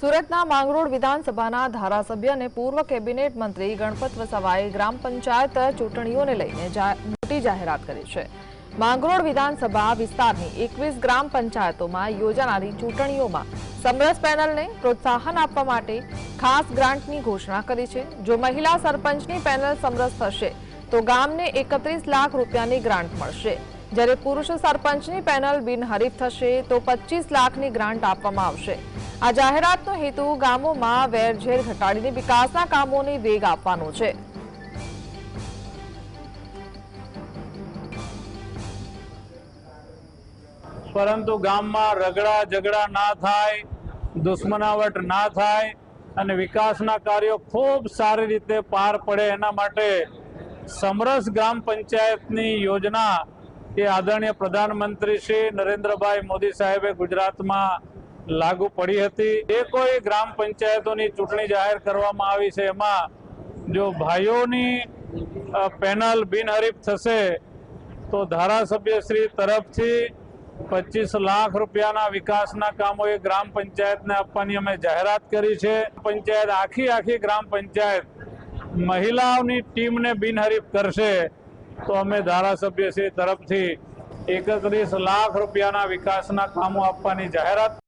સુરતના માંગરોળ વિધાનસભાના ધારાસભ્ય અને પૂર્વ કેબિનેટ મંત્રી ગણપત વસાવાએ ગ્રામ પંચાયત ચૂંટણીઓને લઈને મોટી જાહેરાત કરી છે. માંગરોળ વિધાનસભા વિસ્તારની એકવીસ ગ્રામ પંચાયતોમાં યોજાનારી ચૂંટણીઓમાં સમરસ પેનલને પ્રોત્સાહન આપવા માટે ખાસ ગ્રાન્ટની ઘોષણા કરી છે. જો મહિલા સરપંચની પેનલ સમરસ થશે, તો ગામને એકત્રીસ લાખ રૂપિયાની ગ્રાન્ટ મળશે. જ્યારે પુરુષ સરપંચની પેનલ બિનહરીફ થશે તો પચીસ લાખની ગ્રાન્ટ આપવામાં આવશે. આ જાહેરાતનો હેતુ ગામોમાં વેરઝેર ઘટાડીને વિકાસના કામોને વેગ આપવાનો છે. પરંતુ ગામમાં રગડા ઝઘડા ના થાય, દુશ્મનાવટ ના થાય અને વિકાસના કાર્યો ખૂબ સારી રીતે પાર પડે એના માટે સમરસ ગ્રામ પંચાયતની યોજના એ આદરણીય પ્રધાનમંત્રી શ્રી નરેન્દ્રભાઈ મોદી સાહેબે ગુજરાતમાં લાગુ પડી હતી. એ કોઈ ગ્રામ પંચાયતોની ચૂંટણી જાહેર કરવામાં આવી છે, એમાં જો ભાઈઓની પેનલ બિનહરીફ થશે, તો ધારાસભ્યશ્રી તરફથી પચીસ લાખ રૂપિયાના વિકાસના કામો એ ગ્રામ પંચાયતને આપવાની અમે જાહેરાત કરી છે. પંચાયત આખી આખી ગ્રામ પંચાયત મહિલાઓની ટીમને બિનહરીફ કરશે. તો અમે ધારાસભ્યશ્રી તરફથી એકત્રીસ લાખ રૂપિયાના વિકાસના કામો આપવાની જાહેરાત